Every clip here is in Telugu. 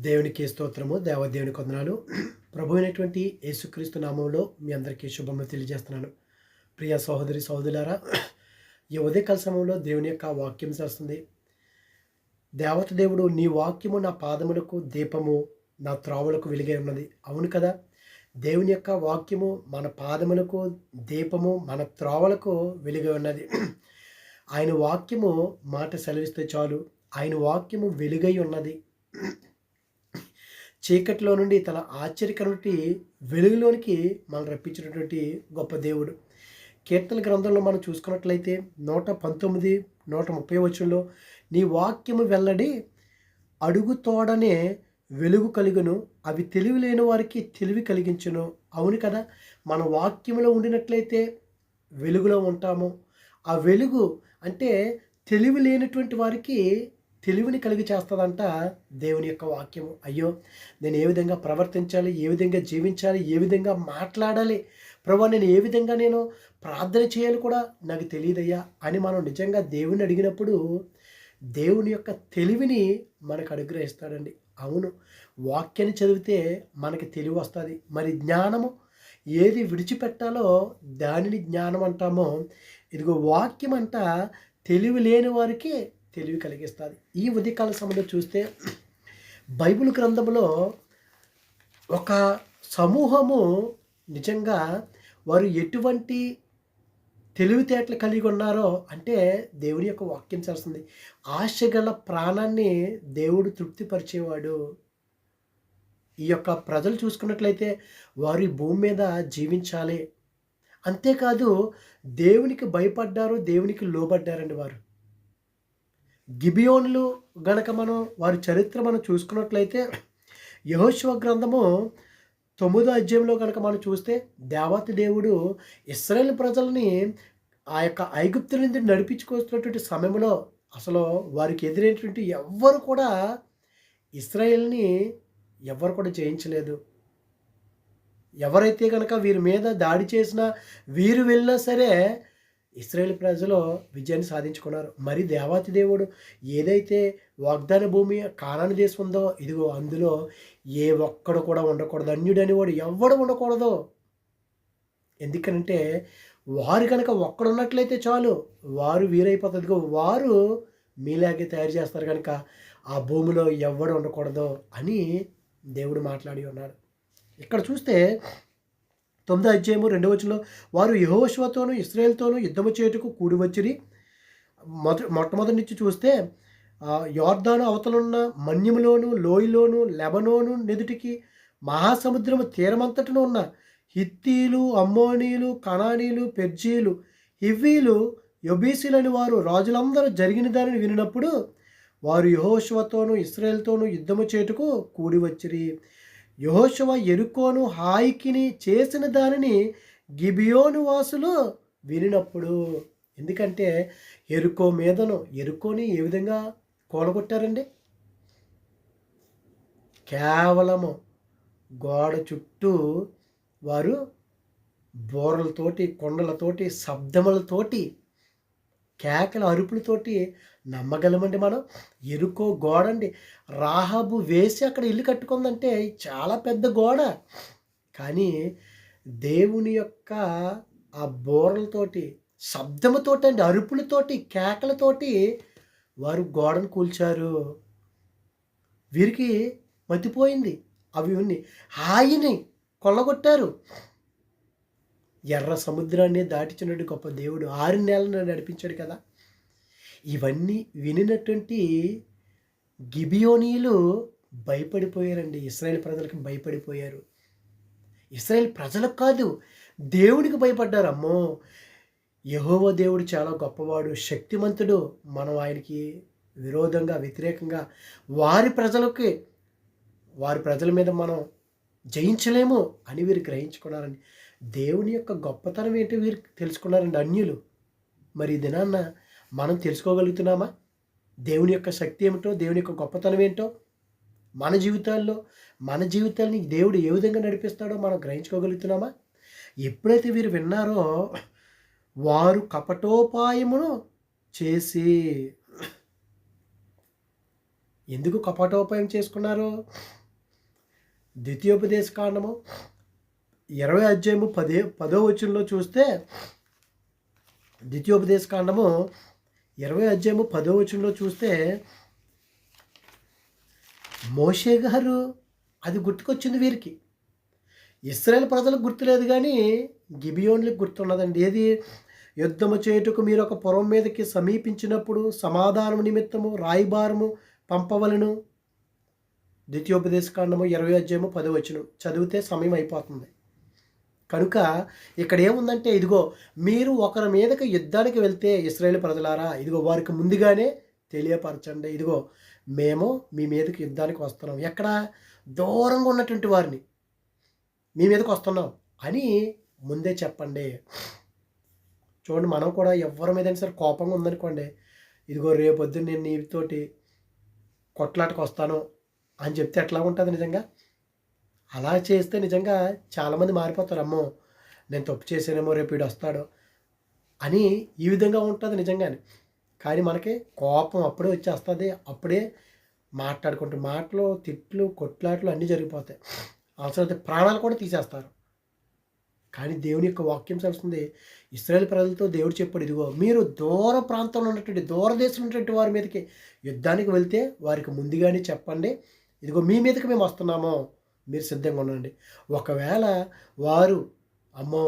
దేవునికి స్తోత్రము దేవదేవుని కొందనాలు ప్రభు అయినటువంటి యేసుక్రీస్తు నామంలో మీ అందరికీ శుభములు తెలియజేస్తున్నాను. ప్రియ సహోదరి సహోదరులారా ఈ ఉదయకాల సమయంలో దేవుని యొక్క వాక్యం చేస్తుంది దేవత దేవుడు నీ వాక్యము నా పాదములకు దీపము నా త్రావులకు వెలిగే ఉన్నది. అవును కదా? దేవుని యొక్క వాక్యము మన పాదములకు దీపము మన త్రావులకు వెలిగే ఉన్నది. ఆయన వాక్యము మాట సెలవిస్తే చాలు. ఆయన వాక్యము వెలుగై ఉన్నది. చీకటిలో నుండి తన ఆశ్చర్యకరమైన వెలుగులోనికి మనం రప్పించినటువంటి గొప్ప దేవుడు. కీర్తన గ్రంథంలో మనం చూసుకున్నట్లయితే నూట పంతొమ్మిది నూట ముప్పై వచ్చంలో నీ వాక్యము వెల్లడి అడుగుతోడనే వెలుగు కలుగును అవి తెలివి లేని వారికి తెలివి కలిగించును. అవును కదా మన వాక్యంలో ఉండినట్లయితే వెలుగులో ఉంటాము. ఆ వెలుగు అంటే తెలివి లేనటువంటి వారికి తెలివిని కలిగి చేస్తుందంట దేవుని యొక్క వాక్యము. అయ్యో నేను ఏ విధంగా ప్రవర్తించాలి ఏ విధంగా జీవించాలి ఏ విధంగా మాట్లాడాలి? ప్రభు నేను ఏ విధంగా నేను ప్రార్థన చేయాలి కూడా నాకు తెలియదయ్యా అని మనం నిజంగా దేవుని అడిగినప్పుడు దేవుని యొక్క తెలివిని మనకు అనుగ్రహిస్తాడండి. అవును వాక్యాన్ని చదివితే మనకి తెలివి వస్తుంది. మరి జ్ఞానము ఏది విడిచిపెట్టాలో దానిని జ్ఞానం అంటామో ఇదిగో వాక్యం అంట తెలివి లేని వారికి తెలివి కలిగిస్తుంది. ఈ ఉదయకాల సమయంలో చూస్తే బైబిల్ గ్రంథంలో ఒక సమూహము నిజంగా వారు ఎటువంటి తెలివితేటలు కలిగి ఉన్నారో అంటే దేవుని యొక్క వాక్యం చేస్తుంది. ఆశ గల ప్రాణాన్ని దేవుడు తృప్తిపరిచేవాడు. ఈ యొక్క ప్రజలు చూసుకున్నట్లయితే వారి భూమి మీద జీవించాలి. అంతేకాదు దేవునికి భయపడ్డారు దేవునికి లోబడ్డారండి వారు. గిబియోన్లు గనక మనం వారి చరిత్ర మనం చూసుకున్నట్లయితే యహోశివ గ్రంథము తొమ్మిదో అధ్యాయంలో కనుక మనం చూస్తే దేవత దేవుడు ఇస్రాయేల్ ప్రజల్ని ఆ యొక్క ఐగుప్తు నుండి నడిపించుకొస్తున్నటువంటి సమయంలో అసలు వారికి ఎదురైనటువంటి ఎవ్వరు కూడా ఇస్రాయేల్ని ఎవరు కూడా జయించలేదు. ఎవరైతే కనుక వీరి మీద దాడి చేసినా వీరు వెళ్ళినా సరే ఇస్రాయేల్ ప్రజలు విజయాన్ని సాధించుకున్నారు. మరి దేవాతి దేవుడు ఏదైతే వాగ్దాన భూమి కానాని దేశం ఉందో ఇదిగో అందులో ఏ ఒక్కడు కూడా ఉండకూడదు. అన్యుడు అనేవాడు ఎవడు ఉండకూడదు. ఎందుకంటే వారు కనుక ఒక్కడున్నట్లయితే చాలు వారు వీరైపోతుందిగో వారు మీలాగే తయారు చేస్తారు కనుక ఆ భూమిలో ఎవడు ఉండకూడదు అని దేవుడు మాట్లాడి ఉన్నాడు. ఇక్కడ చూస్తే తొమ్మిదో అధ్యాయము రెండవ వచనంలో వారు యహోశ్వతోనూ ఇస్రాయేల్తోనూ యుద్ధము చేయుటకు కూడి వచ్చిరి. మొదటి మొట్టమొదటి నుంచి చూస్తే ఆ, యోర్దాను అవతలున్న మన్యములోను లోయలోను లెబనోను నెదుటికి మహాసముద్రము తీరమంతటను ఉన్న హిత్తీలు అమ్మోనీలు కనానీలు పెర్జీలు హివ్వీలు యొబీసీలని వారు రాజులందరూ జరిగిన దానిని వినినప్పుడు వారు యహోశవతోనూ ఇస్రాయేల్తోనూ యుద్ధము చేటుకు కూడి వచ్చిరి. యహోశవ ఎరుకోను హాయికిని చేసిన దానిని గిబియోను వాసులు వినినప్పుడు. ఎందుకంటే ఎరుకో మీదను ఎరుకోని ఏ విధంగా కోలగొట్టారండి? కేవలము గోడ చుట్టూ వారు బోరలతోటి కొండలతోటి శబ్దములతోటి కేకల అరుపులతోటి నమ్మగలమండి మనం. ఎరుకో గోడ అండి రాహాబు వేసి అక్కడ ఇల్లు కట్టుకుందంటే చాలా పెద్ద గోడ. కానీ దేవుని యొక్క ఆ బోరలతోటి శబ్దముతోటి అండి అరుపులతోటి కేకలతోటి వారు గోడను కూల్చారు. వీరికి మతిపోయింది. అవి ఉన్ని హాయిని కొల్లగొట్టారు. ఎర్ర సముద్రాన్ని దాటించినట్టు గొప్ప దేవుడు ఆరు నెలలను నడిపించాడు కదా. ఇవన్నీ వినినటువంటి గిబియోనీలు భయపడిపోయారండి. ఇస్రాయేల్ ప్రజలకు భయపడిపోయారు. ఇస్రాయేల్ ప్రజలకు కాదు దేవుడికి భయపడ్డారు. అమ్మో యహోవ దేవుడు చాలా గొప్పవాడు శక్తిమంతుడు. మనం ఆయనకి విరోధంగా వ్యతిరేకంగా వారి ప్రజలకి వారి ప్రజల మీద మనం జయించలేము అని వీరు గ్రహించుకున్నారండి. దేవుని యొక్క గొప్పతనం ఏంటి వీరు తెలుసుకున్నారండి అన్యులు? మరి ఈ దినాన్న మనం తెలుసుకోగలుగుతున్నామా? దేవుని యొక్క శక్తి ఏమిటో దేవుని యొక్క గొప్పతనం ఏంటో? మన జీవితాల్లో మన జీవితాల్ని దేవుడు ఏ విధంగా నడిపిస్తాడో మనం గ్రహించుకోగలుగుతున్నామా? ఎప్పుడైతే వీరు విన్నారో వారు కపటోపాయమును చేసి ఎందుకు కపటోపాయం చేసుకున్నారు? ద్వితీయోపదేశ కాండము ఇరవై అధ్యాయము పదే పదో వచనంలో చూస్తే ద్వితీయోపదేశ కాండము ఇరవై అధ్యాయము పదో వచనంలో చూస్తే మోషే గారు అది గుర్తుకొచ్చింది వీరికి. ఇస్రాయేల్ ప్రజలకు గుర్తులేదు కానీ గిబియోన్లకు గుర్తున్నదండి. ఏది? యుద్ధము చేయుటకు మీరు ఒక పురం మీదకి సమీపించినప్పుడు సమాధానం నిమిత్తము రాయిబారము పంపవలను. ద్వితీయోపదేశకాండము ఇరవై అధ్యాయము పదవచ్చును చదివితే సమయం అయిపోతుంది. కనుక ఇక్కడ ఏముందంటే ఇదిగో మీరు ఒకరి మీదకి యుద్ధానికి వెళ్తే ఇస్రాయేల్ ప్రజలారా ఇదిగో వారికి ముందుగానే తెలియపరచండి. ఇదిగో మేము మీ మీదకి యుద్ధానికి వస్తున్నాం. ఎక్కడ? దూరంగా ఉన్నటువంటి వారిని. మీ మీదకి వస్తున్నాం అని ముందే చెప్పండి. చూడండి మనం కూడా ఎవరి మీద సరే కోపంగా ఉందనుకోండి ఇదిగో రేపొద్దున నేను నీతోటి కొట్లాటకు వస్తాను అని చెప్తే ఎట్లా ఉంటుంది నిజంగా? అలా చేస్తే నిజంగా చాలామంది మారిపోతారు. అమ్మో నేను తప్పు చేసానేమో రేపు వీడు వస్తాడు అని ఈ విధంగా ఉంటుంది నిజంగానే. కానీ మనకి కోపం అప్పుడే వచ్చేస్తుంది. అప్పుడే మాట్లాడుకుంటూ మాటలు తిట్లు కొట్లాట్లు అన్నీ జరిగిపోతాయి. అవసరమైతే ప్రాణాలు కూడా తీసేస్తారు. కానీ దేవుని యొక్క వాక్యం తెలుస్తుంది ఇస్రాయల్ ప్రజలతో దేవుడు చెప్పాడు ఇదిగో మీరు దూర ప్రాంతంలో ఉన్నటువంటి దూరదేశం ఉన్నటువంటి వారి మీదకి యుద్ధానికి వెళ్తే వారికి ముందుగానే చెప్పండి. ఇదిగో మీ మీదకి మేము వస్తున్నాము. మీరు సిద్ధంగా ఉండండి. ఒకవేళ వారు అమ్మో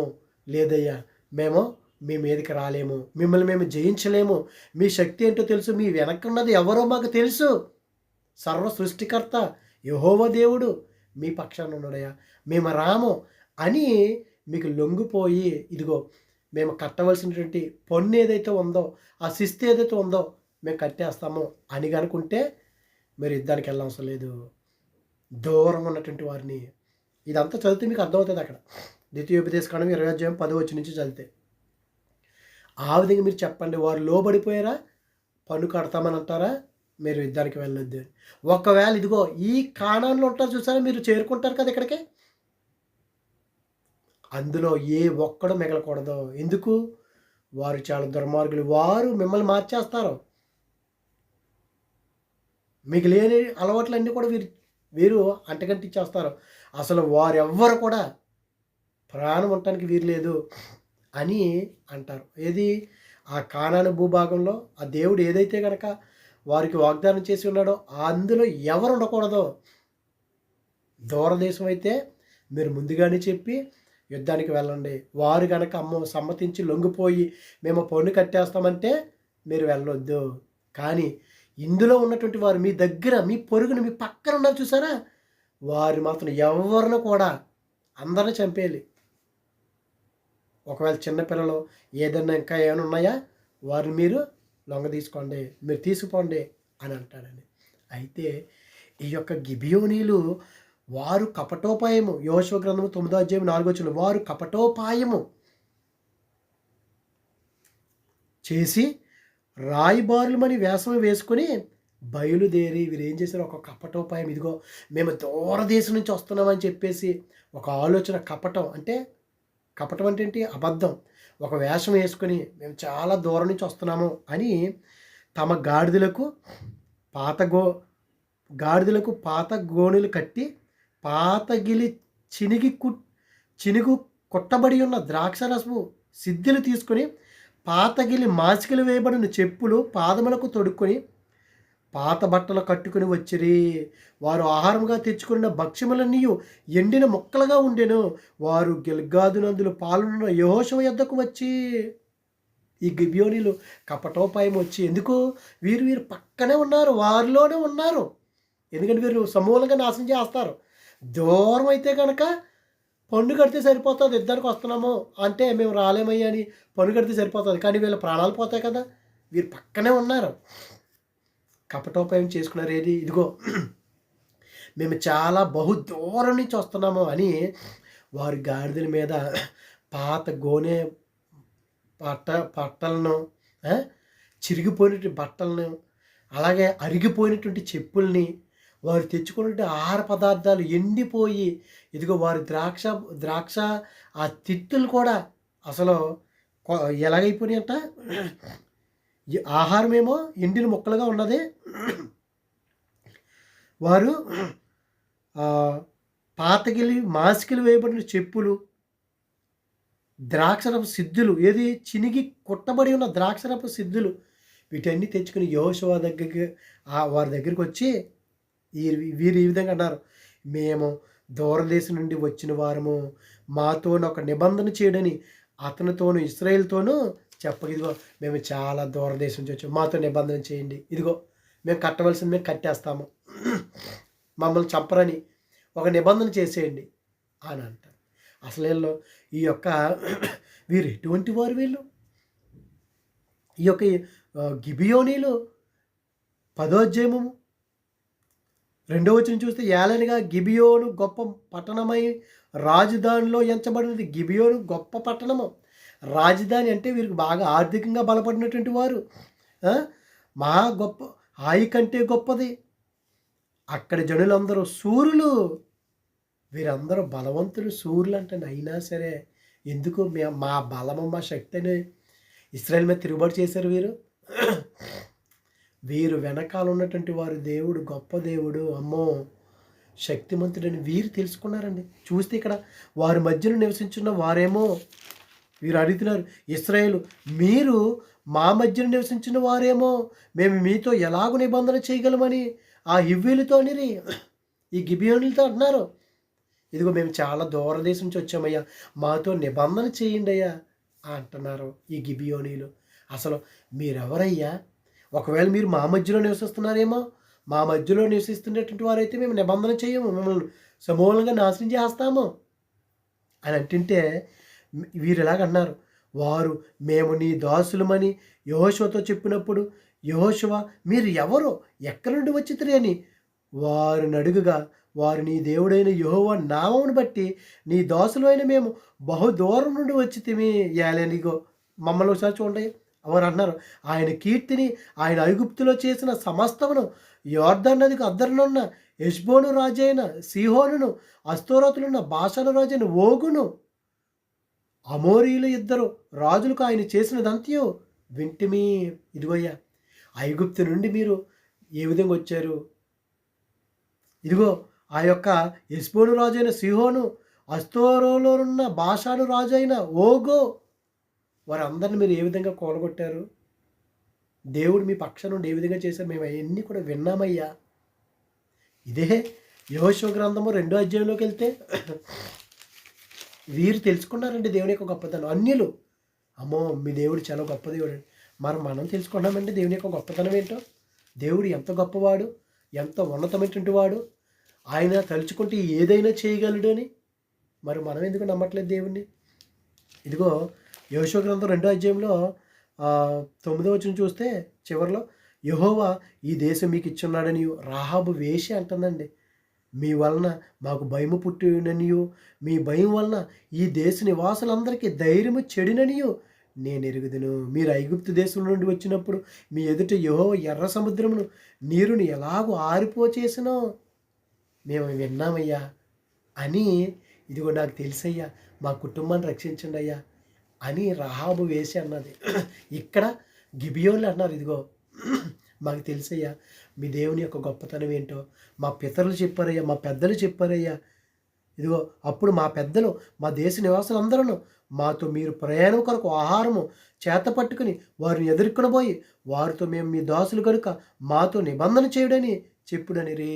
లేదయ్యా మేము మీ మీదకి రాలేము మిమ్మల్ని మేము జయించలేము మీ శక్తి ఏంటో తెలుసు మీ వెనక్కున్నది ఎవరో మాకు తెలుసు. సర్వ సృష్టికర్త యహోవ దేవుడు మీ పక్షాన ఉన్నాడయ్యా. మేము రాము అని మీకు లొంగిపోయి ఇదిగో మేము కట్టవలసినటువంటి పన్ను ఏదైతే ఉందో ఆ శిస్తు ఏదైతే ఉందో మేము కట్టేస్తాము అని కనుకుంటే మీరు యుద్ధానికి వెళ్ళవసరం లేదు. దూరం ఉన్నటువంటి వారిని. ఇదంతా చదివితే మీకు అర్థమవుతుంది అక్కడ. ద్వితీయోపదేశ కాండం ఇరవై అధ్యాయం పది వచ్చి నుంచి చదివితే. ఆ విధంగా మీరు చెప్పండి వారు లోబడిపోయారా? పన్ను కడతామని అంటారా? మీరు యుద్ధానికి వెళ్ళొద్దు ఒకవేళ ఇదిగో ఈ కాణాల్లో ఉంటారు చూసారా? మీరు చేరుకుంటారు కదా ఇక్కడికి? అందులో ఏ ఒక్కడు మిగలకూడదు. ఎందుకు? వారు చాలా దుర్మార్గులు. వారు మిమ్మల్ని మార్చేస్తారు. మీకు లేని అలవాట్లన్నీ కూడా వీరు వీరు అంటగంటిచ్చేస్తారు అసలు వారెవ్వరు కూడా ప్రాణం ఉండటానికి వీరు లేదు అని అంటారు. ఏది? ఆ కానాను భూభాగంలో ఆ దేవుడు ఏదైతే కనుక వారికి వాగ్దానం చేసి ఉన్నాడో అందులో ఎవరు ఉండకూడదో దూరదేశం అయితే మీరు ముందుగానే చెప్పి యుద్ధానికి వెళ్ళండి. వారు కనుక అమ్మ సమ్మతించి లొంగిపోయి మేము పన్ను కట్టేస్తామంటే మీరు వెళ్ళొద్దు. కానీ ఇందులో ఉన్నటువంటి వారు మీ దగ్గర మీ పొరుగును మీ పక్కన ఉన్నారు చూసారా? వారు మాత్రం ఎవరిని కూడా అందరిని చంపేయాలి. ఒకవేళ చిన్నపిల్లలు ఏదైనా ఇంకా ఏమైనా ఉన్నాయా? వారిని మీరు లొంగ తీసుకోండి మీరు తీసుకుపోండి అని అంటాడని అయితే ఈ యొక్క గిబియోనీలు వారు కపటోపాయము. యోశవ గ్రంథము తొమ్మిదో అధ్యాయం నాలుగో వచ్చిన వారు కపటోపాయము చేసి రాయిబారులమని వేషం వేసుకొని బయలుదేరి వీరు ఏం చేశారు? ఒక కపటోపాయం. ఇదిగో మేము దూరదేశం నుంచి వస్తున్నామని చెప్పేసి ఒక ఆలోచన కపటం. అంటే కపటం అంటే ఏంటి? అబద్ధం. ఒక వేషం వేసుకొని మేము చాలా దూరం నుంచి వస్తున్నాము అని తమ గాడిదలకు పాత గో గాడిదలకు పాత గోణులు కట్టి పాతగిలి చినిగి కు చినుగు కుట్టబడి ఉన్న ద్రాక్ష రసము సిద్ధిలు తీసుకొని పాతగిలి మాసికలు వేయబడిన చెప్పులు పాదములకు తొడుక్కొని పాత బట్టలు కట్టుకుని వచ్చిరి. వారు ఆహారంగా తెచ్చుకున్న భక్ష్యములన్నీ ఎండిన మొక్కలుగా ఉండెను. వారు గిల్గాదునందులు పాల్గొన్న యహోశవ యొద్దకు వచ్చి ఈ గిబ్యోనిలు కపటోపాయం వచ్చి ఎందుకు? వీరు వీరు పక్కనే ఉన్నారు వారిలోనే ఉన్నారు. ఎందుకంటే వీరు సమూలంగా నాశనం చేస్తారు. దూరం అయితే కనుక పన్ను కడితే సరిపోతుంది ఇద్దరికి వస్తున్నాము అంటే మేము రాలేమయ్యా అని పన్ను కడితే సరిపోతుంది. కానీ వీళ్ళ ప్రాణాలు పోతాయి కదా వీరు పక్కనే ఉన్నారు. కపటోపాయం చేసుకున్నారు ఏది ఇదిగో మేము చాలా బహు దూరం నుంచి వస్తున్నాము అని వారి గాడిదల మీద పాత గోనె పట్ట పట్టలను చిరిగిపోయినటువంటి బట్టలను అలాగే అరిగిపోయినటువంటి చెప్పుల్ని వారు తెచ్చుకున్న ఆహార పదార్థాలు ఎండిపోయి ఇదిగో వారి ద్రాక్ష ద్రాక్ష ఆ తిత్తులు కూడా అసలు ఎలాగైపోయినాయంట? ఆహారం ఏమో ఎండిన ముక్కలుగా ఉన్నది. వారు ఆ, పాతగిలి మాసికలు వేయబడిన చెప్పులు ద్రాక్షరపు సిద్ధులు ఏది చినిగి కుట్టబడి ఉన్న ద్రాక్షరపు సిద్ధులు వీటన్ని తెచ్చుకుని యోశువ దగ్గరికి వారి దగ్గరికి వచ్చి ఈ వీరు ఈ విధంగా అన్నారు. మేము దూరదేశం నుండి వచ్చిన వారము మాతోను ఒక నిబంధన చేయడని అతనితోను ఇస్రాయేల్తోనూ చెప్పక ఇదిగో మేము చాలా దూరదేశం నుంచి వచ్చాము మాతో నిబంధన చేయండి ఇదిగో మేము కట్టవలసింది మేము కట్టేస్తాము మమ్మల్ని చంపరని ఒక నిబంధన చేసేయండి అని అంటారు. అసలు వీళ్ళు ఈ యొక్క వీరు ఎటువంటి వారు వీళ్ళు? ఈ యొక్క ఆ, గిబియోనీలు పదోధ్యయము రెండో వచ్చిన చూస్తే ఏలనిగా గిబియోను గొప్ప పట్టణమై రాజధానిలో ఎంచబడినది. గిబియోను గొప్ప పట్టణము. రాజధాని అంటే వీరికి బాగా ఆర్థికంగా బలపడినటువంటి వారు. మహా గొప్ప హాయి కంటే గొప్పది. అక్కడి జనులందరూ సూర్యులు వీరందరూ బలవంతులు సూర్యులు అంటే అయినా సరే ఎందుకు మా బలము మా శక్తిని ఇస్రాయల్ మీద తిరుగుబాటు చేశారు వీరు? వీరు వెనకాల ఉన్నటువంటి వారు దేవుడు గొప్ప దేవుడు అమ్మో శక్తిమంతుడని వీరు తెలుసుకున్నారండి. చూస్తే ఇక్కడ వారి మధ్యలో నివసించున్న వారేమో వీరు అడుగుతున్నారు ఇస్రాయేల్ మీరు మా మధ్యన నివసించిన వారేమో మేము మీతో ఎలాగో నిబంధన చేయగలమని ఆ హివ్వీలతోనిరి ఈ గిబియోనులతో అంటున్నారు. ఇదిగో మేము చాలా దూరదేశం నుంచి వచ్చామయ్యా మాతో నిబంధన చేయండి అయ్యా అంటున్నారు ఈ గిబియోనీలు. అసలు మీరెవరయ్యా? ఒకవేళ మీరు మా మధ్యలో నివసిస్తున్నారేమో మా మధ్యలో నివసిస్తున్నటువంటి వారైతే మేము నిబంధన చేయము మిమ్మల్ని సమూలంగా నాశనం చేస్తాము. అని అంటుంటే వీరు ఎలాగన్నారు వారు మేము నీ దాసులమని యహోశవతో చెప్పినప్పుడు యహోశవ మీరు ఎవరు? ఎక్కడి నుండి వచ్చితురి అని వారిని అడుగుగా వారు నీ దేవుడైన యహోవ నామమును బట్టి నీ దాసులైన మేము బహు దూరం నుండి వచ్చి తిమి ఏలేనిగో మమ్మల్ని ఒకసారి చూడండి. అవును అంటున్నారు ఆయన కీర్తిని ఆయన ఐగుప్తులో చేసిన సమస్తమును యోర్ధన్ నదికి అద్దరునున్న యష్బోను రాజైన సిహోనును అస్తోరతులున్న భాషల రాజైన ఓగును అమోరీలు ఇద్దరు రాజులకు ఆయన చేసినదంతయో వింటిమి ఇదిగోయ్యా ఐగుప్తు నుండి మీరు ఏ విధంగా వచ్చారు? ఇదిగో ఆ యొక్క ఎస్పోను రాజైన సిహోను అస్తోరోలో ఉన్న భాషాను రాజైన ఓగో వారందరిని మీరు ఏ విధంగా కోలగొట్టారు? దేవుడు మీ పక్షం నుండి ఏ విధంగా చేశారు? మేము అవన్నీ కూడా విన్నామయ్యా. ఇదే యహోశివ గ్రంథము రెండో అధ్యాయంలోకి వెళ్తే వీరు తెలుసుకున్నారండి దేవుని యొక్క గొప్పతనం. అన్యులు అమ్మో మీ దేవుడు చాలా గొప్ప దేవుడు. మరి మనం తెలుసుకున్నామండి దేవుని యొక్క గొప్పతనం ఏంటో? దేవుడు ఎంత గొప్పవాడు ఎంత ఉన్నతమైనటువంటి వాడు ఆయన తలుచుకుంటే ఏదైనా చేయగలడు అని. మరి మనం ఎందుకు నమ్మట్లేదు దేవుణ్ణి? ఇదిగో యోశో గ్రంథం రెండో అధ్యాయంలో తొమ్మిదో వచ్చిన చూస్తే చివరిలో యహోవా ఈ దేశం మీకు ఇచ్చున్నాడని రాహాబు వేషి అంటుందండి. మీ వలన మాకు భయము పుట్టిననియు మీ భయం వలన ఈ దేశ నివాసులందరికీ ధైర్యము చెడిననియు నేను ఎరుగుదును. మీరు ఐగుప్తు దేశం నుండి వచ్చినప్పుడు మీ ఎదుట యహో ఎర్ర సముద్రమును నీరుని ఎలాగో ఆరిపోచేసినో మేము విన్నామయ్యా అని ఇదిగో నాకు తెలుసయ్యా మా కుటుంబాన్ని రక్షించండి అయ్యా. అని రహాబు వేసి అన్నది. ఇక్కడ గిబియోన్లు అన్నారు ఇదిగో మాకు తెలుసయ్యా మీ దేవుని యొక్క గొప్పతనం ఏంటో మా పితరులు చెప్పారయ్యా మా పెద్దలు చెప్పారయ్యా. ఇదిగో అప్పుడు మా పెద్దలు మా దేశ నివాసులందరూ మాతో మీరు ప్రయాణం కొరకు ఆహారము చేత పట్టుకుని వారిని ఎదుర్కొనబోయి వారితో మేము మీ దాసులు కనుక మాతో నిబంధన చేయడని చెప్పుడని రే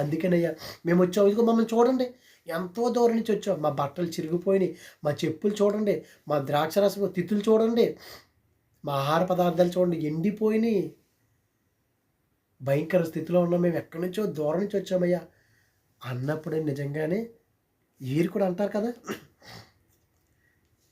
అందుకనయ్యా మేము వచ్చాం ఇదిగో మమ్మల్ని చూడండి. ఎంతో దూరం నుంచి వచ్చాం మా బట్టలు చిరిగిపోయినాయి. మా చెప్పులు చూడండి. మా ద్రాక్షరసపు తిత్తులు చూడండి. మా ఆహార పదార్థాలు చూడండి. ఎండిపోయినాయి. భయంకర స్థితిలో ఉన్నాం. మేము ఎక్కడి నుంచో దూరం నుంచి వచ్చామయ్యా. అన్నప్పుడే నిజంగానే వీరు కూడా అంటారు కదా.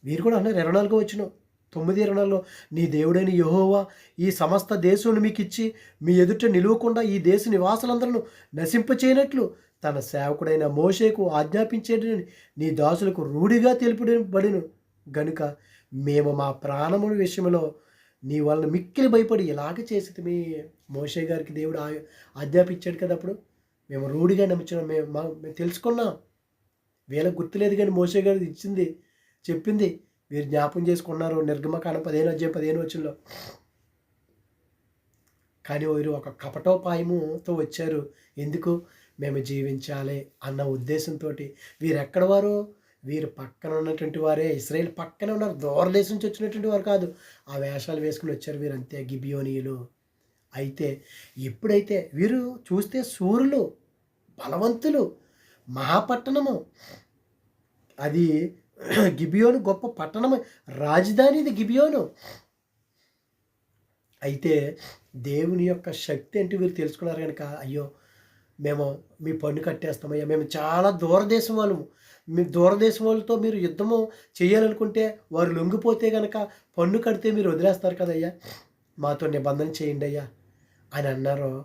వీరు కూడా అన్నారు ఇరవై నాలుగో వచ్చిన తొమ్మిది ఇరవై నాలుగులో నీ దేవుడైన యహోవా ఈ సమస్త దేశంను మీకు ఇచ్చి మీ ఎదుట నిలువకుండా ఈ దేశ నివాసులందరూ నశింపచేయనట్లు తన సేవకుడైన మోషేకు ఆజ్ఞాపించేటని నీ దాసులకు రూఢిగా తెలుపబడిను. గనుక మేము మా ప్రాణముల విషయంలో నీ వలన మిక్కిలి భయపడి ఇలాగ చేసి మీ మోషే గారికి దేవుడు ఆజ్ఞాపించాడు కదా అప్పుడు. మేము రూఢిగా నమ్మించాం మేము మా మేము తెలుసుకున్నాం. వీళ్ళకి గుర్తులేదు కానీ మోషే గారు ఇచ్చింది చెప్పింది. వీరు జ్ఞాపం చేసుకున్నారు నిర్గమకాండ పదిహేను అధ్యాయం పదిహేను వచ్చంలో కానీ వీరు ఒక కపటోపాయముతో వచ్చారు. ఎందుకు? మేము జీవించాలి అన్న ఉద్దేశంతో వీరెక్కడ వారు? వీరు పక్కన ఉన్నటువంటి వారే. ఇస్రాయేల్ పక్కన ఉన్నారు. దూరదేశం నుంచి వచ్చినటువంటి వారు కాదు. ఆ వేషాలు వేసుకుని వచ్చారు వీరు అంతే గిబియోనీయులు. అయితే ఎప్పుడైతే వీరు చూస్తే సూర్యులు బలవంతులు మహాపట్టణము. అది గిబియోను గొప్ప పట్టణము. రాజధాని ఇది గిబియోను. అయితే దేవుని యొక్క శక్తి అంటే వీరు తెలుసుకున్నారు కనుక? అయ్యో మేము మీ పన్ను కట్టేస్తామయ్యా. మేము చాలా దూరదేశం వాళ్ళము. మీ దూరదేశం వాళ్ళతో మీరు యుద్ధము చేయాలనుకుంటే వారు లొంగిపోతే కనుక పన్ను కడితే మీరు వదిలేస్తారు కదయ్యా. మాతో నిబంధన చేయండి అయ్యా. అని అన్నారు.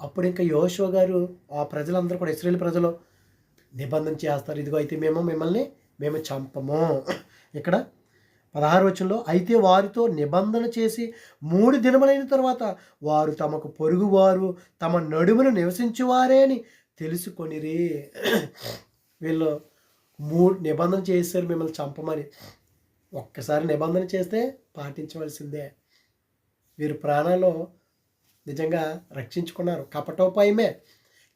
అప్పుడు ఇంకా యోషో గారు ఆ ప్రజలందరూ కూడా ఇస్రాయేల్ ప్రజలు నిబంధన చేస్తారు. ఇదిగో అయితే మేము మిమ్మల్ని మేము చంపము. ఇక్కడ పదహారు వచనంలో అయితే వారితో నిబంధన చేసి మూడు దినములైన తర్వాత వారు తమకు పొరుగువారు తమ నడుమును నివసించేవారే అని తెలుసుకొనిరి. వీళ్ళు మూడు నిబంధన చేశారు మిమ్మల్ని చంపమని. ఒక్కసారి నిబంధన చేస్తే పాటించవలసిందే. వీరు ప్రాణాలు నిజంగా రక్షించుకున్నారు కపటోపాయమే.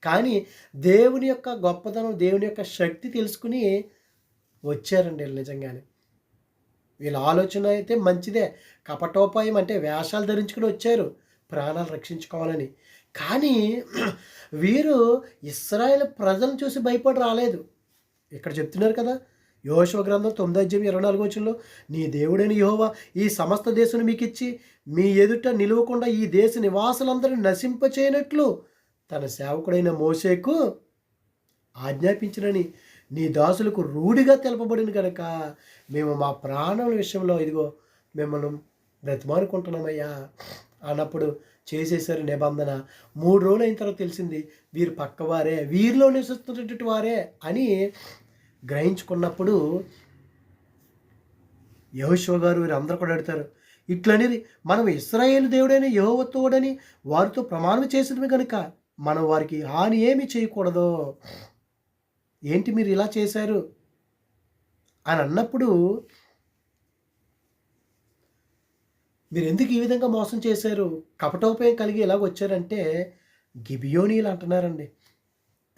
కానీ దేవుని యొక్క గొప్పతనం దేవుని యొక్క శక్తి తెలుసుకుని వచ్చారండి వీళ్ళు నిజంగానే. వీళ్ళ ఆలోచన అయితే మంచిదే. కపటోపాయం అంటే వేషాలు ధరించుకుని వచ్చారు. ప్రాణాలు రక్షించుకోవాలని. కానీ వీరు ఇస్రాయేల్ ప్రజలను చూసి భయపడి రాలేదు. ఇక్కడ చెప్తున్నారు కదా యోశవ గ్రంథం తొమ్మిది అధ్యయం ఇరవై నాలుగు వచ్చంలో నీ దేవుడైన యహోవా ఈ సమస్త దేశం మీకు ఇచ్చి మీ ఎదుట నిలవకుండా ఈ దేశ నివాసులందరినీ నశింపచేయనట్లు తన సేవకుడైన మోసేకు ఆజ్ఞాపించినని నీ దాసులకు రూఢిగా తెలపబడిన కనుక మేము మా ప్రాణం విషయంలో ఇదిగో మిమ్మల్ని బ్రతిమానుకుంటున్నామయ్యా అన్నప్పుడు చేసేసారు నిబంధన. మూడు రోజులు అయిన తర్వాత తెలిసింది వీరు పక్కవారే వీరిలో నివసిస్తున్నటువంటి వారే అని గ్రహించుకున్నప్పుడు యహోశివ గారు వీరందరూ కూడా అడుగుతారు ఇట్లనేది మనం ఇస్రాయేల్ దేవుడైన యహోవతోడని వారితో ప్రమాణం చేసినవి కనుక మనం వారికి హాని ఏమి చేయకూడదు. ఏంటి మీరు ఇలా చేశారు? అని అన్నప్పుడు మీరు ఎందుకు ఈ విధంగా మోసం చేశారు? కపటోపయం కలిగి ఎలాగ వచ్చారంటే గిబియోనీలు అంటున్నారండి.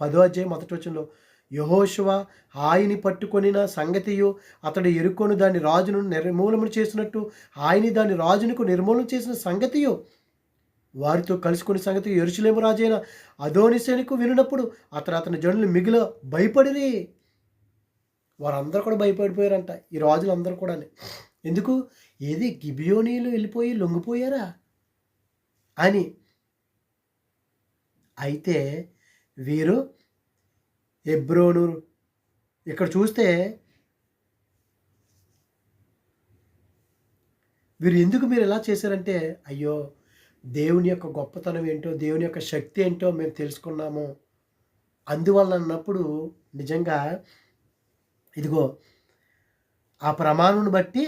పదో అధ్యాయం మొదటి వచ్చంలో యహోశువ హాయిని పట్టుకొనిన సంగతియు అతడు ఎరుకొని దాని రాజును నిర్మూలన చేసినట్టు హాయిని దాని రాజునకు నిర్మూలన చేసిన సంగతియు వారితో కలుసుకునే సంగతి ఎరుచులేము రాజైన అదోనిసేనికి వినినప్పుడు అతను అతని జనులు మిగిల భయపడిరి. వారందరూ కూడా భయపడిపోయారంట. ఈ రాజులందరూ కూడా ఎందుకు? ఏది? గిబియోనీలు వెళ్ళిపోయి లొంగిపోయారా? అని. అయితే వీరు ఎబ్రోను ఇక్కడ చూస్తే వీరు ఎందుకు మీరు ఎలా చేశారంటే అయ్యో దేవుని యొక్క గొప్పతనం ఏంటో దేవుని యొక్క శక్తి ఏంటో మేము తెలుసుకున్నాము. అందువల్ల అన్నప్పుడు నిజంగా ఇదిగో ఆ ప్రమాణం బట్టి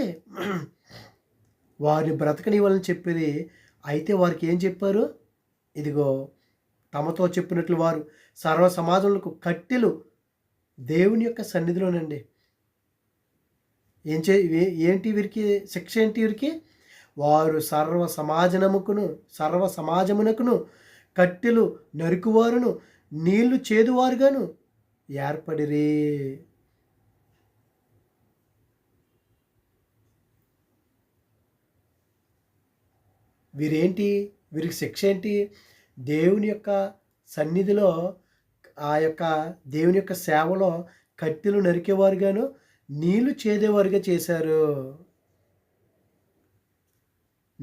వారిని బ్రతకనివ్వాలని చెప్పేది అయితే వారికి ఏం చెప్పారు? ఇదిగో తమతో చెప్పినట్లు వారు సర్వ సమాజంలో కట్టెలు దేవుని యొక్క సన్నిధిలోనండి. ఏం చే ఏంటి వీరికి శిక్ష ఏంటి వీరికి? వారు సర్వ సమాజనముకును సర్వ సమాజమునకును కట్టెలు నరుకువారును నీళ్ళు చేదువారుగాను ఏర్పడిరే. వీరేంటి? వీరికి శిక్ష ఏంటి దేవుని యొక్క సన్నిధిలో ఆ యొక్క దేవుని యొక్క సేవలో కట్టెలు నరికేవారుగాను నీళ్ళు చేదేవారుగా చేశారు.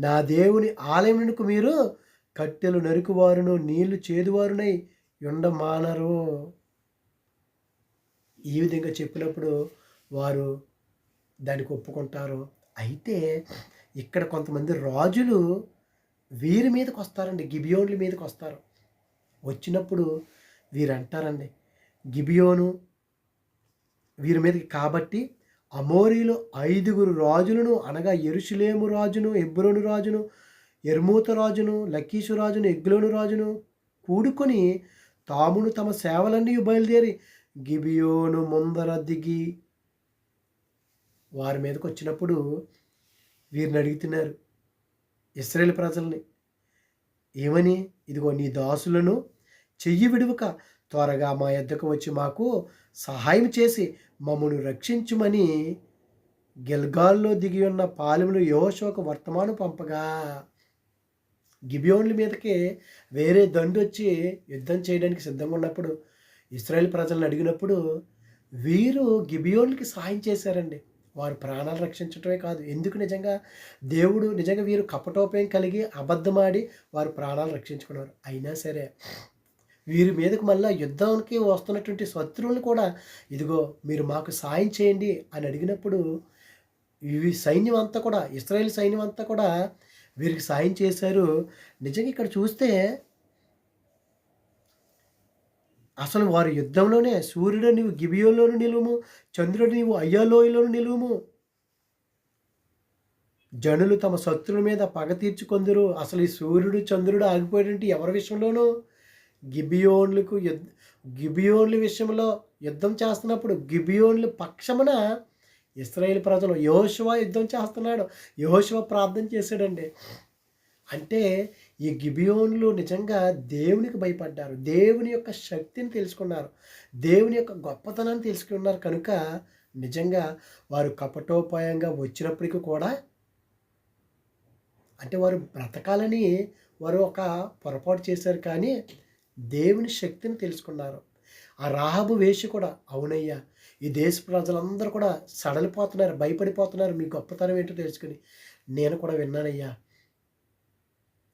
నా దేవుని ఆలయమునకు మీరు కట్టెలు నరుకువారును నీళ్ళు చేదువారునై ఉండమానరు ఈ విధంగా చెప్పినప్పుడు వారు దానికి ఒప్పుకుంటారు. అయితే ఇక్కడ కొంతమంది రాజులు వీరి మీదకి వస్తారండి గిబియోన్ల మీదకి వస్తారు. వచ్చినప్పుడు వీరు అంటారండి గిబియోను వీరి మీదకి కాబట్టి అమోరీలు ఐదుగురు రాజులను అనగా ఎరుషులేము రాజును ఎబ్రోను రాజును ఎర్మూత రాజును లక్కీషు రాజును ఎగ్లోను రాజును కూడుకొని తామును తమ సేవలన్నీ బయలుదేరి గిబియోను ముందర దిగి వారి మీదకి వచ్చినప్పుడు వీరిని అడుగుతున్నారు ఇస్రాయేల్ ప్రజల్ని ఏమని? ఇదిగో నీ దాసులను చెయ్యి విడువక త్వరగా మా యొద్దకు వచ్చి మాకు సహాయం చేసి మమ్మను రక్షించుమని గిల్గాల్లో దిగి ఉన్న పాలెములు యోశోకు వర్తమానం పంపగా. గిబియోన్ల మీదకి వేరే దండు వచ్చి యుద్ధం చేయడానికి సిద్ధంగా ఉన్నప్పుడు ఇస్రాయేల్ ప్రజలను అడిగినప్పుడు వీరు గిబియోన్లకి సహాయం చేశారండి. వారు ప్రాణాలు రక్షించటమే కాదు ఎందుకు నిజంగా? దేవుడు నిజంగా వీరు కపటోపయం కలిగి అబద్ధమాడి వారు ప్రాణాలు రక్షించుకున్నారు. అయినా సరే వీరి మీదకు మళ్ళీ యుద్ధానికి వస్తున్నటువంటి శత్రువులను కూడా ఇదిగో మీరు మాకు సాయం చేయండి అని అడిగినప్పుడు ఇవి సైన్యం అంతా కూడా ఇస్రాయేల్ సైన్యం అంతా కూడా వీరికి సాయం చేశారు. నిజంగా ఇక్కడ చూస్తే అసలు వారి యుద్ధంలోనే సూర్యుడు నీవు గిబియోలోను నిలువుము చంద్రుడు నీవు అయ్యాలోయలోను నిలువుము. జనులు తమ శత్రువుల మీద పగ తీర్చుకొందరు అసలు ఈ సూర్యుడు చంద్రుడు ఆగిపోయేటంటే ఎవరి విషయంలోనూ గిబియోన్లకు యుద్ధ గిబియోన్ల విషయంలో యుద్ధం చేస్తున్నప్పుడు గిబియోన్ల పక్షమున ఇస్రాయేల్ ప్రజలు యోశువ యుద్ధం చేస్తున్నాడు. యోశువ ప్రార్థన చేశాడండి. అంటే ఈ గిబియోన్లు నిజంగా దేవునికి భయపడ్డారు. దేవుని యొక్క శక్తిని తెలుసుకున్నారు. దేవుని యొక్క గొప్పతనాన్ని తెలుసుకున్నారు. కనుక నిజంగా వారు కపటోపాయంగా వచ్చినప్పటికీ కూడా అంటే వారు బ్రతకాలని వారు ఒక పొరపాటు చేశారు కానీ దేవుని శక్తిని తెలుసుకున్నారు. ఆ రాహబు వేషి కూడా అవునయ్యా ఈ దేశ ప్రజలందరూ కూడా సడలిపోతున్నారు భయపడిపోతున్నారు. మీ గొప్పతనం ఏంటో తెలుసుకుని నేను కూడా విన్నానయ్యా.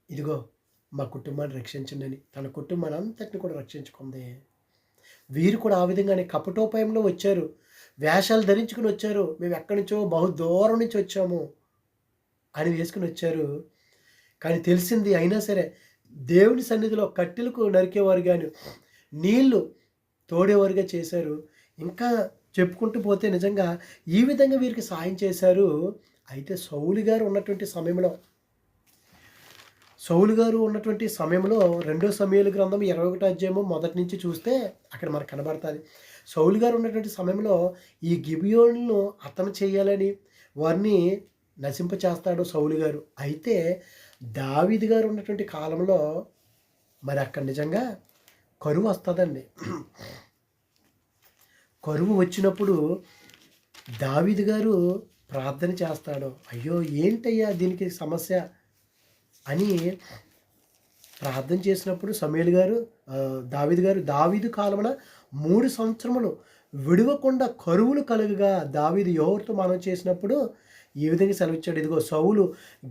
ఇదిగో మా కుటుంబాన్ని రక్షించండి అని తన కుటుంబాన్ని అంతటిని కూడా రక్షించుకుంది. వీరు కూడా ఆ విధంగానే కపటోపాయంలో వచ్చారు. వేషాలు ధరించుకుని వచ్చారు. మేము ఎక్కడి నుంచో బహు దూరం నుంచి వచ్చాము అని వేసుకుని వచ్చారు. కానీ తెలిసింది అయినా సరే దేవుని సన్నిధిలో కట్టెలకు నరికేవారు కానీ నీళ్ళు తోడేవారుగా చేశారు. ఇంకా చెప్పుకుంటూ పోతే నిజంగా ఈ విధంగా వీరికి సాయం చేశారు. అయితే సౌలు గారు ఉన్నటువంటి సమయంలో సౌలు గారు ఉన్నటువంటి సమయంలో రెండో సమయాల గ్రంథం ఇరవై ఒకటో అధ్యాయము మొదటి నుంచి చూస్తే అక్కడ మనకు కనబడుతుంది. సౌలు గారు ఉన్నటువంటి సమయంలో ఈ గిబియోన్లను అతను చేయాలని వారిని నశింప చేస్తాడు సౌలు గారు. అయితే దావిది గారు ఉన్నటువంటి కాలంలో మరి అక్కడ నిజంగా కరువు వస్తుందండి. కరువు వచ్చినప్పుడు దావిది గారు ప్రార్థన చేస్తాడు. అయ్యో ఏంటయ్యా దీనికి సమస్య అని ప్రార్థన చేసినప్పుడు సమీల్ గారు దావీదు గారు దావీదు కాలమున మూడు సంవత్సరములు విడవకుండా కరువులు కలుగుగా దావీదు ఎవరితో మనం చేసినప్పుడు ఈ విధంగా సెలవిచ్చాడు. ఇదిగో సౌలు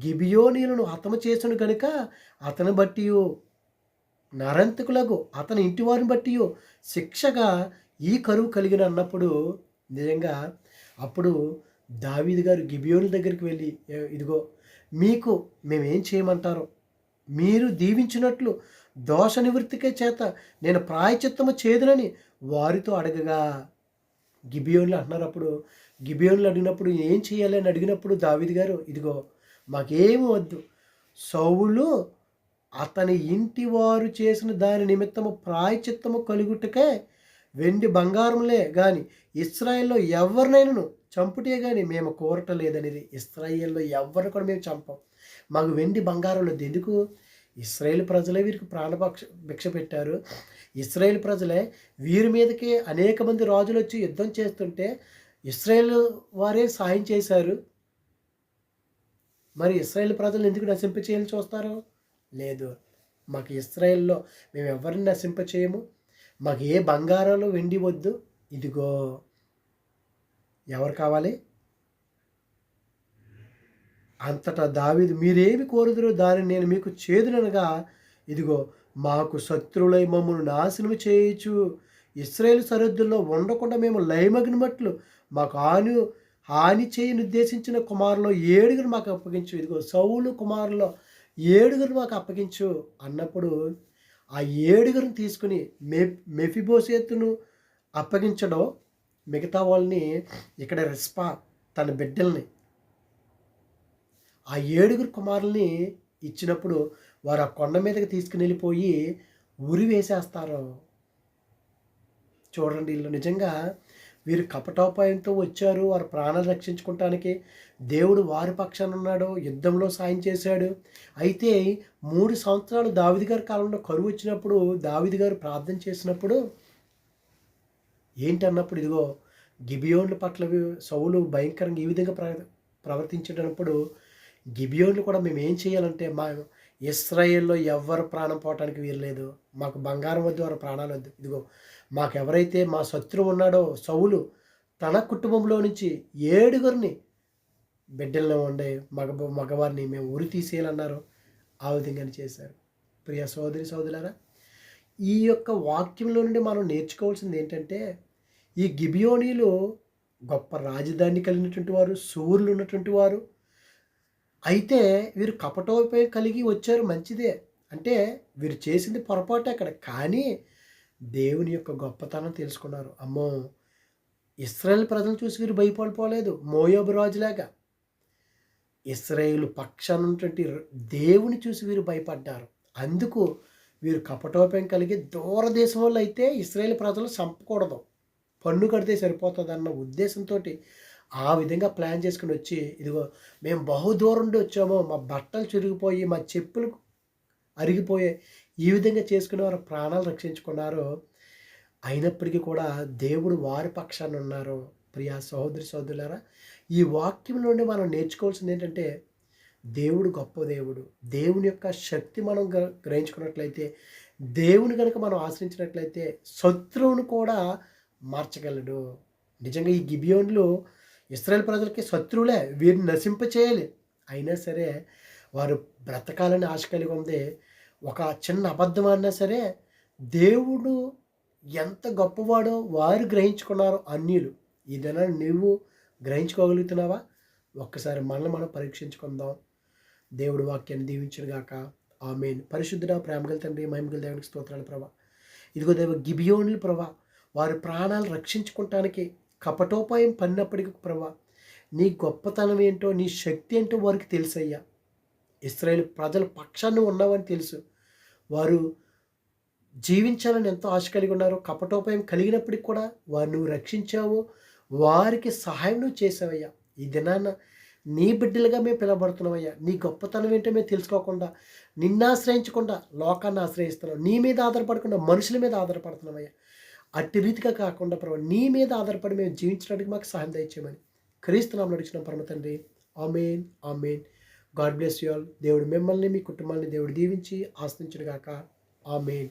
గిబియోనీలను హతము చేసును కనుక అతని బట్టి నరంతకులకు అతని ఇంటి వారిని బట్టి శిక్షగా ఈ కరువు కలిగిన అన్నప్పుడు నిజంగా అప్పుడు దావీది గారు గిబియోని దగ్గరికి వెళ్ళి ఇదిగో మీకు మేమేం చేయమంటారో? మీరు దీవించినట్లు దోష నివృత్తికే చేత నేను ప్రాయచిత్తము చేదునని వారితో అడగగా గిబియోన్లు అంటున్నారు. అప్పుడు గిబియోన్లు అడిగినప్పుడు ఏం చేయాలి అని అడిగినప్పుడు దావిది గారు ఇదిగో మాకేమి వద్దు. సౌలు అతని ఇంటి వారు చేసిన దాని నిమిత్తము ప్రాయచిత్తము కలుగుటకే వెండి బంగారంలే కానీ ఇస్రాయిల్లో ఎవరినైనాను చంపుటే కానీ మేము కోరటలేదనేది ఇస్రాయిల్లో ఎవరిని కూడా మేము చంపం. మాకు వెండి బంగారంలో ఎందుకు? ఇస్రాయేల్ ప్రజలే వీరికి ప్రాణపక్ష భిక్ష పెట్టారు. ఇస్రాయేల్ ప్రజలే వీరి మీదకి అనేక మంది రాజులు వచ్చి యుద్ధం చేస్తుంటే ఇస్రాయేల్ వారే సాయం చేశారు. మరి ఇస్రాయేల్ ప్రజలు ఎందుకు నశింప చేయాలని చూస్తారు? లేదు. మాకు ఇస్రాయేల్లో మేము ఎవరిని నశింప చేయము? మాకు ఏ బంగారాలు వెండి వద్దు? ఇదిగో ఎవరు కావాలి? అంతటా దావిదు మీరేమి కోరుదురు దానిని నేను మీకు చేదుననగా ఇదిగో మాకు శత్రువులై మమ్మల్ని నాశనం చేయొచ్చు ఇస్రాయేల్ సరిహద్దుల్లో ఉండకుండా మేము లయమగినట్లు మాకు హాని హాని చేయని ఉద్దేశించిన కుమారులో ఏడుగురు మాకు అప్పగించు. ఇదిగో సౌలు కుమారులో ఏడుగురు మాకు అప్పగించు అన్నప్పుడు ఆ ఏడుగురిని తీసుకుని మె మెఫిబోసేతును అప్పగించడం మిగతా వాళ్ళని ఇక్కడ రెస్పా తన బిడ్డల్ని ఆ ఏడుగురు కుమారుల్ని ఇచ్చినప్పుడు వారు ఆ కొండ మీదకి తీసుకుని వెళ్ళిపోయి ఉరి వేసేస్తారు. చూడండి వీళ్ళు నిజంగా వీరు కపటోపాయంతో వచ్చారు. వారి ప్రాణాలు రక్షించుకోవటానికి దేవుడు వారి పక్షాన ఉన్నాడు యుద్ధంలో సాయం చేశాడు. అయితే మూడు సంవత్సరాలు దావిది గారి కాలంలో కరువు వచ్చినప్పుడు దావిది గారు ప్రార్థన చేసినప్పుడు ఏంటన్నప్పుడు ఇదిగో గిబియోన్ల పట్ల సౌలు భయంకరంగా ఈ విధంగా ప్ర ప్రవర్తించేటప్పుడు గిబియోన్లు కూడా మేము ఏం చేయాలంటే మా ఇస్రాయేల్లో ఎవరు ప్రాణం పోవటానికి వీరలేదు మాకు బంగారం వద్దు వారు ప్రాణాలు వద్దు. ఇదిగో మాకు ఎవరైతే మా శత్రువు ఉన్నాడో సౌలు తన కుటుంబంలో నుంచి ఏడుగురిని బిడ్డలను ఉండే మగ మగవారిని మేము ఉరి తీసేయాలన్నారు. ఆ విధంగానే చేశారు. ప్రియ సోదరి సోదరులారా ఈ యొక్క వాక్యంలో నుండి మనం నేర్చుకోవాల్సింది ఏంటంటే ఈ గిబియోనీలు గొప్ప రాజధాని కలిగినటువంటి వారు సూర్యులు ఉన్నటువంటి వారు అయితే వీరు కపటోపై కలిగి వచ్చారు మంచిదే. అంటే వీరు చేసింది పొరపాటు అక్కడ. కానీ దేవుని యొక్క గొప్పతనం తెలుసుకున్నారు. అమ్మో ఇస్రాయేల్ ప్రజలు చూసి వీరు భయపడిపోలేదు. మోయోబు రాజులాగా. ఇస్రాయేల్ పక్షానున్నటువంటి దేవుని చూసి వీరు భయపడ్డారు. అందుకు వీరు కపటోపయం కలిగి దూరదేశం వల్ల అయితే ఇస్రాయేల్ ప్రజలు చంపకూడదు. పన్ను కడితే సరిపోతుంది అన్న ఉద్దేశంతో ఆ విధంగా ప్లాన్ చేసుకుని వచ్చి ఇదిగో మేము బహుదూరం నుండి వచ్చామో మా బట్టలు చిరిగిపోయి మా చెప్పులు అరిగిపోయే ఈ విధంగా చేసుకుని వారు ప్రాణాలు రక్షించుకున్నారు. అయినప్పటికీ కూడా దేవుడు వారి పక్షాన్ని ఉన్నారు. ప్రియా సహోదరి సహోదరులారా ఈ వాక్యం నుండి మనం నేర్చుకోవాల్సింది ఏంటంటే దేవుడు గొప్ప దేవుడు. దేవుని యొక్క శక్తి మనం గ్రహించుకున్నట్లయితే దేవుని కనుక మనం ఆశ్రయించినట్లయితే శత్రువును కూడా మార్చగలడు. నిజంగా ఈ గిబియోన్లు ఇస్రాయల్ ప్రజలకి శత్రువులే వీరిని నశింపచేయాలి. అయినా సరే వారు బ్రతకాలని ఆశ కలిగి ఉంది ఒక చిన్న అబద్ధం అన్నా సరే దేవుడు ఎంత గొప్పవాడో వారు గ్రహించుకున్నారు అన్యులు. ఇదైనా నువ్వు గ్రహించుకోగలుగుతున్నావా? ఒక్కసారి మనల్ని మనం పరీక్షించుకుందాం. దేవుడు వాక్యాన్ని దీవించిన గాక. ఆమెన్. పరిశుద్ధుడ ప్రేమగల తండ్రి మహిమగల దేవునికి స్తోత్రాలు ప్రభా. ఇదిగో దేవ గిబియోనులు ప్రభా వారి ప్రాణాలు రక్షించుకోవటానికి కపటోపాయం పడినప్పటికీ ప్రభా నీ గొప్పతనం ఏంటో నీ శక్తి ఏంటో వారికి తెలుసయ్యా. ఇస్రాయేల్ ప్రజల పక్షాన్ని ఉన్నావని తెలుసు. వారు జీవించాలని ఎంతో ఆశ కలిగి ఉన్నారో. కపటోపాయం కలిగినప్పటికి కూడా వారు నువ్వు రక్షించావు. వారికి సహాయం నువ్వు చేసావయ్యా. ఈ దినాన్న నీ బిడ్డలుగా మేము పిలబడుతున్నామయ్యా నీ గొప్పతనం ఏంటో మేము తెలుసుకోకుండా నిన్ను ఆశ్రయించకుండా లోకాన్ని ఆశ్రయిస్తున్నాం. నీ మీద ఆధారపడకుండా మనుషుల మీద ఆధారపడుతున్నామయ్యా. అట్టి రీతిగా కాకుండా ప్రభు నీ మీద ఆధారపడి మేము జీవించడానికి మాకు సహాయం దయచేయమని క్రీస్తునామలు నడిచిన పరమ తండ్రి. Amen amen. God bless you all. దేవుడు మిమ్మల్ని మీ కుటుంబాన్ని దేవుడు దీవించి ఆస్తించుడుగాక ఆమెన్.